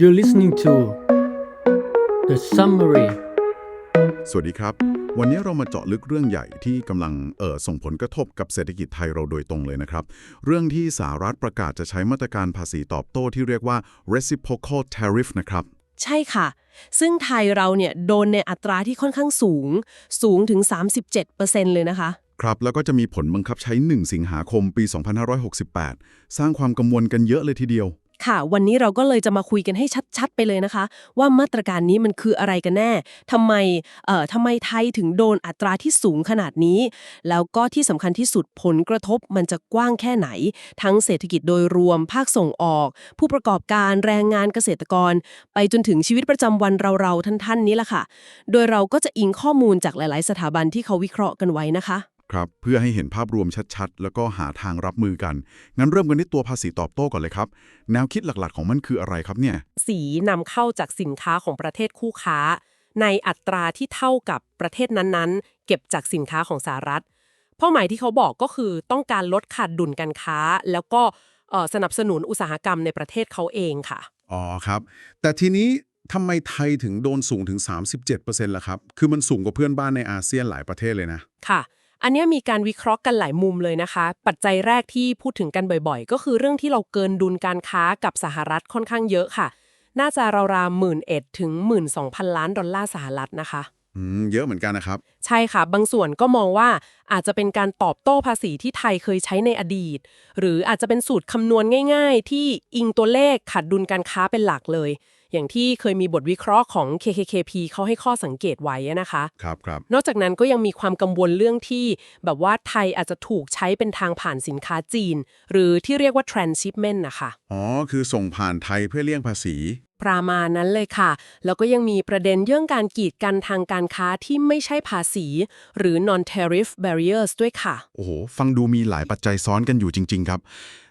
You're listening to The Summary สวัสดีครับ วันนี้เรามาเจาะลึกเรื่องใหญ่ที่กำลังเอ่อส่งผลกระทบกับเศรษฐกิจไทยเราโดยตรงเลยนะครับ เรื่องที่สหรัฐประกาศจะใช้มาตรการภาษีตอบโต้ที่เรียกว่า reciprocal tariff นะครับ ใช่ค่ะ ซึ่งไทยเราเนี่ยโดนในอัตราที่ค่อนข้างสูง สูงถึง 37%เลยนะคะ ครับ แล้วก็จะมีผลบังคับใช้ 1 สิงหาคมปี 2568 สร้างความกังวลกันเยอะเลยทีเดียว ค่ะ วันนี้เราก็เลยจะมาคุยกันให้ชัดๆ ไปเลยนะคะ ว่ามาตรการนี้มันคืออะไรกันแน่ทำไมเอ่อทำไมไทยถึงโดนอัตราที่สูงขนาดนี้ แล้วก็ที่สำคัญที่สุดผลกระทบมันจะกว้างแค่ไหน ทั้งเศรษฐกิจโดยรวม ภาคส่งออก ผู้ประกอบการแรงงานเกษตรกร ไปจนถึงชีวิตประจำวันเราๆท่านๆนี้ละค่ะ โดยเราก็จะอิงข้อมูลจากหลาย ๆ สถาบันที่เขาวิเคราะห์กันไว้นะคะ ครับ เพื่อให้เห็นภาพรวมชัดๆ แล้วก็หาทางรับมือกัน งั้นเริ่มกันที่ตัวภาษีตอบโต้ก่อนเลยครับ แนวคิดหลักๆ ของมันคืออะไรครับเนี่ย สีนำเข้าจากสินค้าของประเทศคู่ค้า ในอัตราที่เท่ากับประเทศนั้นๆ เก็บจากสินค้าของสหรัฐเป้าหมายที่เขาบอกก็คือต้องการลดขาดดุลการค้า แล้วก็เอ่อสนับสนุนอุตสาหกรรมในประเทศเขาเองค่ะ อ๋อครับ แต่ทีนี้ทำไมไทยถึงโดนสูงถึง 37%ล่ะครับ คือมันสูงกว่าเพื่อนบ้านในอาเซียนหลายประเทศเลยนะ ค่ะ อันเนี้ยมีการวิเคราะห์กันหลายมุมเลยนะคะ ปัจจัยแรกที่พูดถึงกันบ่อยๆ ก็คือเรื่องที่เราเกินดุลการค้ากับสหรัฐค่อนข้างเยอะค่ะ น่าจะราวๆหมื่นเอ็ดถึงหมื่นสองพันล้านดอลลาร์สหรัฐนะคะอืมเยอะเหมือนกันนะครับ ใช่ค่ะ บางส่วนก็มองว่าอาจจะเป็นการตอบโต้ภาษีที่ไทยเคยใช้ในอดีต หรืออาจจะเป็นสูตรคำนวณง่าย ๆ ที่อิงตัวเลขขาดดุลการค้าเป็นหลักเลย อย่างที่เคยมีบทวิเคราะห์ของ KKKP เขาให้ข้อสังเกตไว้นะคะครับครับนอกจากนั้นก็ยังมีความกังวลเรื่องที่ แบบว่าไทยอาจจะถูกใช้เป็นทางผ่านสินค้าจีน หรือที่เรียกว่า transshipment นะคะอ๋อคือส่งผ่านไทยเพื่อเลี่ยงภาษี ประมาณนั้นเลยค่ะ แล้วก็ยังมีประเด็นเรื่องการกีดกันทางการค้าที่ไม่ใช่ภาษี หรือ non tariff barriers ด้วยค่ะ โอ้โห ฟังดูมีหลายปัจจัยซ้อนกันอยู่จริง ๆ ครับ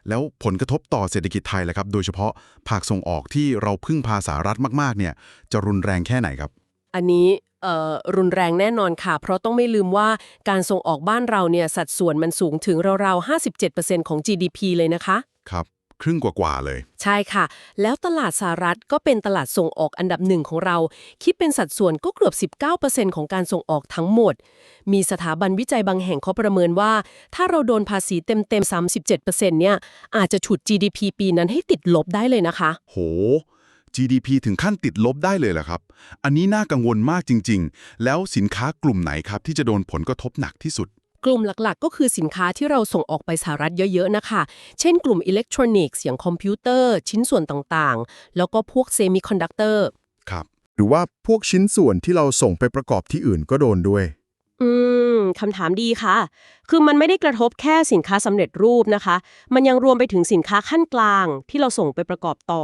แล้วผลกระทบต่อเศรษฐกิจไทยแหละครับ โดยเฉพาะภาคส่งออกที่เราพึ่งพาสหรัฐมากๆ เนี่ยจะรุนแรงแค่ไหนครับ อันนี้เอ่อรุนแรงแน่นอนค่ะ เพราะต้องไม่ลืมว่าการส่งออกบ้านเราเนี่ยสัดส่วนมันสูงถึงราวๆ57%ของ GDP เลยนะคะ ครับ ครึ่งกว่าๆเลย ใช่ค่ะ แล้วตลาดสหรัฐก็เป็นตลาดส่งออกอันดับหนึ่งของเรา คิดเป็นสัดส่วนก็เกือบ 19%ของการส่งออกทั้งหมด มีสถาบันวิจัยบางแห่งเขาประเมินว่า ถ้าเราโดนภาษีเต็มๆ 37%เนี่ยอาจจะฉุด GDP ปีนั้นให้ติดลบได้เลยนะคะ โห GDP ถึงขั้นติดลบได้เลยเหรอครับ อันนี้น่ากังวลมากจริง ๆ แล้วสินค้ากลุ่มไหนครับที่จะโดนผลกระทบหนักที่สุด กลุ่มหลักๆ ก็คือสินค้าที่เราส่งออกไปสหรัฐเยอะๆนะคะ เช่นกลุ่มอิเล็กทรอนิกส์อย่างคอมพิวเตอร์ ชิ้นส่วนต่างๆ แล้วก็พวกเซมิคอนดักเตอร์ ครับ หรือว่าพวกชิ้นส่วนที่เราส่งไปประกอบที่อื่นก็โดนด้วย คำถามดีค่ะ คือมันไม่ได้กระทบแค่สินค้าสำเร็จรูปนะคะ มันยังรวมไปถึงสินค้าขั้นกลางที่เราส่งไปประกอบต่อ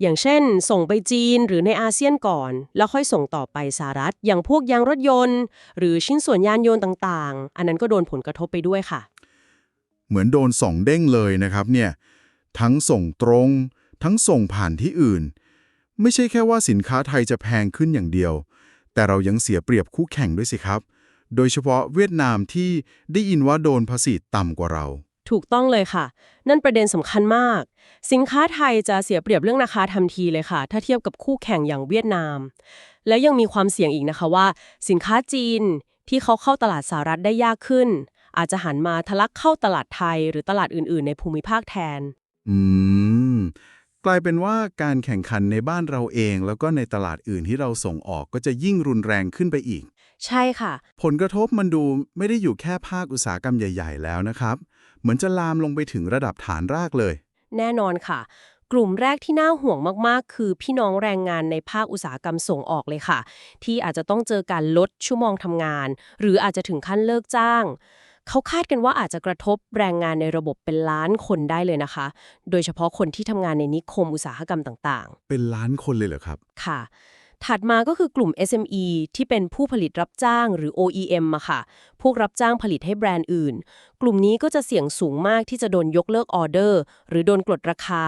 อย่างเช่น ส่งไปจีนหรือในอาเซียนก่อน แล้วค่อยส่งต่อไปสหรัฐ อย่างพวกยางรถยนต์ หรือชิ้นส่วนยานยนต์ต่างๆ อันนั้นก็โดนผลกระทบไปด้วยค่ะ เหมือนโดนสองเด้งเลยนะครับเนี่ย ทั้งส่งตรง ทั้งส่งผ่านที่อื่น ไม่ใช่แค่ว่าสินค้าไทยจะแพงขึ้นอย่างเดียวแต่เรายังเสียเปรียบคู่แข่งด้วยสิครับ โดยเฉพาะเวียดนามที่ได้ยินว่าโดนภาษีต่ำกว่าเรา ถูกต้องเลยค่ะ นั่นประเด็นสำคัญมาก สินค้าไทยจะเสียเปรียบเรื่องราคาทันทีเลยค่ะ ถ้าเทียบกับคู่แข่งอย่างเวียดนาม และยังมีความเสี่ยงอีกนะคะว่า สินค้าจีนที่เขาเข้าตลาดสหรัฐได้ยากขึ้น อาจจะหันมาทะลักเข้าตลาดไทย หรือตลาดอื่น ๆ ในภูมิภาคแทน อืม กลายเป็นว่าการแข่งขันในบ้านเราเอง แล้วก็ในตลาดอื่นที่เราส่งออกก็จะยิ่งรุนแรงขึ้นไปอีก ใช่ค่ะ ผลกระทบมันดูไม่ได้อยู่แค่ภาคอุตสาหกรรมใหญ่ ๆ แล้วนะครับ เหมือนจะลามลงไปถึงระดับฐานรากเลย แน่นอนค่ะ กลุ่มแรกที่น่าห่วงมากๆ คือพี่น้องแรงงานในภาคอุตสาหกรรมส่งออกเลยค่ะ ที่อาจจะต้องเจอการลดชั่วโมงทำงาน หรืออาจจะถึงขั้นเลิกจ้าง เขาคาดกันว่าอาจจะกระทบแรงงานในระบบเป็นล้านคนได้เลยนะคะ โดยเฉพาะคนที่ทำงานในนิคมอุตสาหกรรมต่างเป็นล้านคนเลยเหรอครับ ๆ ค่ะ ถัดมาก็คือกลุ่ม SME ที่เป็นผู้ผลิตรับจ้างหรือ OEM อะค่ะ พวกรับจ้างผลิตให้แบรนด์อื่น กลุ่มนี้ก็จะเสี่ยงสูงมากที่จะโดนยกเลิกออเดอร์ หรือโดนกดราคา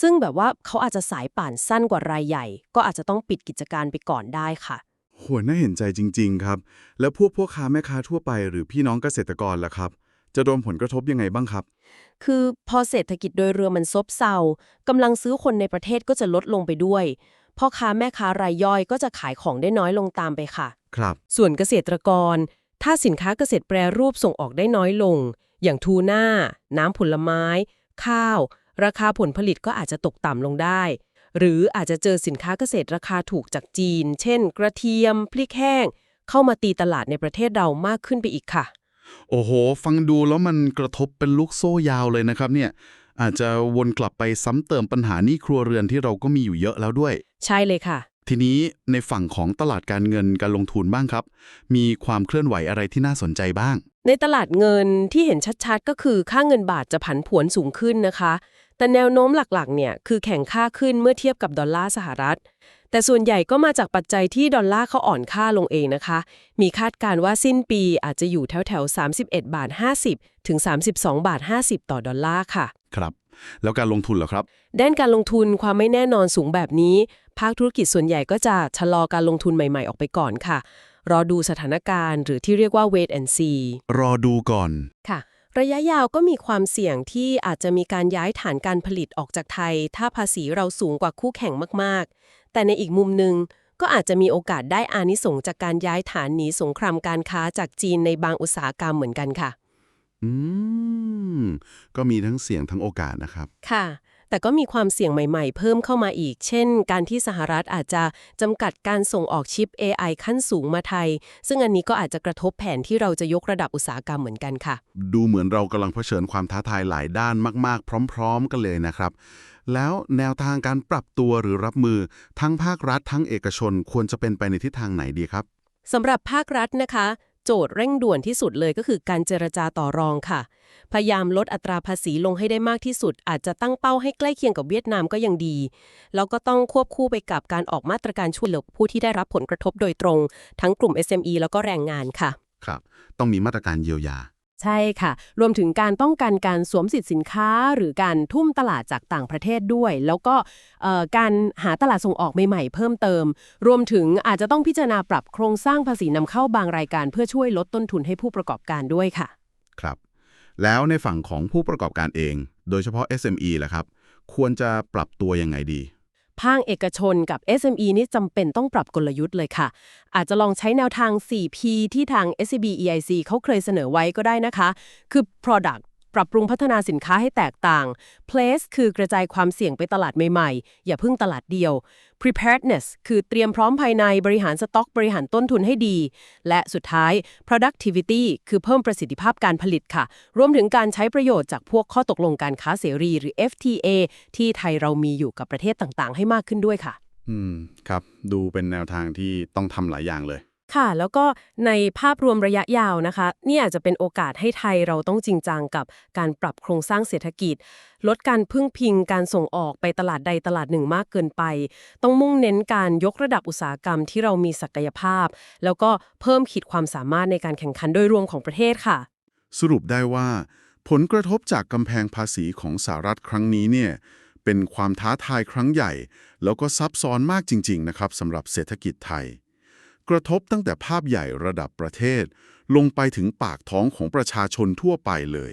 ซึ่งแบบว่าเขาอาจจะสายป่านสั้นกว่ารายใหญ่ ก็อาจจะต้องปิดกิจการไปก่อนได้ค่ะ โหน่าเห็นใจจริง ๆ ครับ แล้วพวกพ่อค้าแม่ค้าทั่วไปหรือพี่น้องเกษตรกรล่ะครับ จะโดนผลกระทบยังไงบ้างครับ คือพอเศรษฐกิจโดยรวมมันซบเซากำลังซื้อคนในประเทศก็จะลดลงไปด้วยพ่อค้าแม่ค้ารายย่อยก็จะขายของได้น้อยลงตามไปค่ะ ครับ ส่วนเกษตรกร ถ้าสินค้าเกษตรแปรรูปส่งออกได้น้อยลง อย่างทูน่า น้ำผลไม้ ข้าว ราคาผลผลิตก็อาจจะตกต่ำลงได้ หรืออาจจะเจอสินค้าเกษตรราคาถูกจากจีน เช่น กระเทียม พริกแห้ง เข้ามาตีตลาดในประเทศเรามากขึ้นไปอีกค่ะ โอ้โห ฟังดูแล้วมันกระทบเป็นลูกโซ่ยาวเลยนะครับเนี่ยอาจจะวนกลับไปซ้ำเติมปัญหาหนี้ครัวเรือนที่เราก็มีอยู่เยอะแล้วด้วย ใช่เลยค่ะ ทีนี้ในฝั่งของตลาดการเงินการลงทุนบ้างครับ มีความเคลื่อนไหวอะไรที่น่าสนใจบ้าง ในตลาดเงินที่เห็นชัดๆ ก็คือค่าเงินบาทจะผันผวนสูงขึ้นนะคะ แต่แนวโน้มหลักๆ เนี่ยคือแข่งค่าขึ้นเมื่อเทียบกับดอลลาร์สหรัฐ แต่ส่วนใหญ่ก็มาจากปัจจัยที่ดอลลาร์เขาอ่อนค่าลงเองนะคะ มีคาดการณ์ว่าสิ้นปีอาจจะอยู่แถวๆ31 บาท 50 ถึง 32 บาท 50 ต่อดอลลาร์ค่ะ ครับ แล้วการลงทุนเหรอครับด้านการลงทุนความไม่แน่นอนสูงแบบนี้ ภาคธุรกิจส่วนใหญ่ก็จะชะลอการลงทุนใหม่ๆ ออกไปก่อนค่ะ รอดูสถานการณ์หรือที่เรียกว่า wait and see รอดูก่อน ค่ะ ระยะยาวก็มีความเสี่ยงที่อาจจะมีการย้ายฐานการผลิตออกจากไทย ถ้าภาษีเราสูงกว่าคู่แข่งมากๆ แต่ในอีกมุมหนึ่งก็อาจจะมีโอกาสได้อานิสงส์จากการย้ายฐานหนีสงครามการค้าจากจีนในบางอุตสาหกรรมเหมือนกันค่ะ อืม ก็มีทั้งเสี่ยงทั้งโอกาสนะครับ ค่ะ แต่ก็มีความเสี่ยงใหม่ๆ เพิ่มเข้ามาอีก เช่น การที่สหรัฐอาจจะจำกัดการส่งออกชิป AI ขั้นสูงมาไทย ซึ่งอันนี้ก็อาจจะกระทบแผนที่เราจะยกระดับอุตสาหกรรมเหมือนกันค่ะ ดูเหมือนเรากำลังเผชิญความท้าทายหลายด้านมาก ๆ พร้อม ๆ กันเลยนะครับ แล้วแนวทางการปรับตัวหรือรับมือ ทั้งภาครัฐทั้งเอกชนควรจะเป็นไปในทิศทางไหนดีครับสำหรับภาครัฐนะคะ โจทย์เร่งด่วนที่สุดเลยก็คือการเจรจาต่อรองค่ะ พยายามลดอัตราภาษีลงให้ได้มากที่สุด อาจจะตั้งเป้าให้ใกล้เคียงกับเวียดนามก็ยังดี แล้วก็ต้องควบคู่ไปกับการออกมาตรการช่วยเหลือผู้ที่ได้รับผลกระทบโดยตรง ทั้งกลุ่ม SME แล้วก็แรงงานค่ะ ครับ ต้องมีมาตรการเยียวยา ใช่ค่ะ รวมถึงการป้องกันการสวมสิทธิสินค้า หรือการทุ่มตลาดจากต่างประเทศด้วย แล้วก็การหาตลาดส่งออกใหม่ๆเพิ่มเติม รวมถึงอาจจะต้องพิจารณาปรับโครงสร้างภาษีนำเข้าบางรายการ เพื่อช่วยลดต้นทุนให้ผู้ประกอบการด้วยค่ะ ครับ แล้วในฝั่งของผู้ประกอบการเอง โดยเฉพาะ SME ล่ะครับ ควรจะปรับตัวยังไงดี ภาคเอกชนกับ SME นี่จำเป็นต้องปรับกลยุทธ์เลยค่ะ อาจจะลองใช้แนวทาง 4P ที่ทาง SCB EIC เขาเคยเสนอไว้ก็ได้นะคะ คือ Product ปรับปรุงพัฒนาสินค้าให้แตกต่าง Place คือกระจายความเสี่ยงไปตลาดใหม่ๆ อย่าพึ่งตลาดเดียว Preparedness คือเตรียมพร้อมภายในบริหารสต็อกบริหารต้นทุนให้ดี และสุดท้าย productivity คือเพิ่มประสิทธิภาพการผลิตค่ะ รวมถึงการใช้ประโยชน์จากพวกข้อตกลงการค้าเสรี หรือ FTA ที่ไทยเรามีอยู่กับประเทศต่างๆ ให้มากขึ้นด้วยค่ะ อืม ครับ ดูเป็นแนวทางที่ต้องทำหลายอย่างเลย ค่ะ แล้วก็ในภาพรวมระยะยาวนะคะ นี่อาจจะเป็นโอกาสให้ไทยเราต้องจริงจังกับการปรับโครงสร้างเศรษฐกิจ ลดการพึ่งพิงการส่งออกไปตลาดใดตลาดหนึ่งมากเกินไป ต้องมุ่งเน้นการยกระดับอุตสาหกรรมที่เรามีศักยภาพ แล้วก็เพิ่มขีดความสามารถในการแข่งขันโดยรวมของประเทศค่ะ สรุปได้ว่า ผลกระทบจากกำแพงภาษีของสหรัฐครั้งนี้เนี่ยเป็นความท้าทายครั้งใหญ่ แล้วก็ซับซ้อนมากจริง ๆ นะครับสำหรับเศรษฐกิจไทย กระทบตั้งแต่ภาพใหญ่ระดับประเทศ ลงไปถึงปากท้องของประชาชนทั่วไปเลย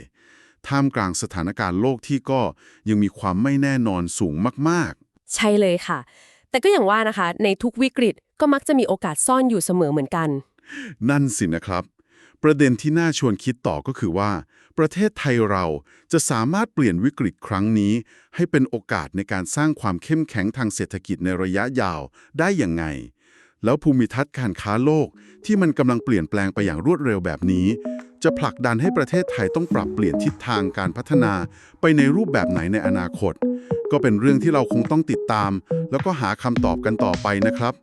ท่ามกลางสถานการณ์โลกที่ก็ยังมีความไม่แน่นอนสูงมากใช่เลยค่ะ แต่ก็อย่างว่านะคะ ในทุกวิกฤตก็มักจะมีโอกาสซ่อนอยู่เสมอเหมือนกันๆนั่นสินะครับ ประเด็นที่น่าชวนคิดต่อก็คือว่า ประเทศไทยเราจะสามารถเปลี่ยนวิกฤตครั้งนี้ ให้เป็นโอกาสในการสร้างความเข้มแข็งทางเศรษฐกิจในระยะยาวได้อย่างไง แล้วภูมิทัศน์การค้าโลกที่มันกำลังเปลี่ยนแปลงไปอย่างรวดเร็วแบบนี้ จะผลักดันให้ประเทศไทยต้องปรับเปลี่ยนทิศทางการพัฒนาไปในรูปแบบไหนในอนาคต ก็เป็นเรื่องที่เราคงต้องติดตาม แล้วก็หาคำตอบกันต่อไปนะครับ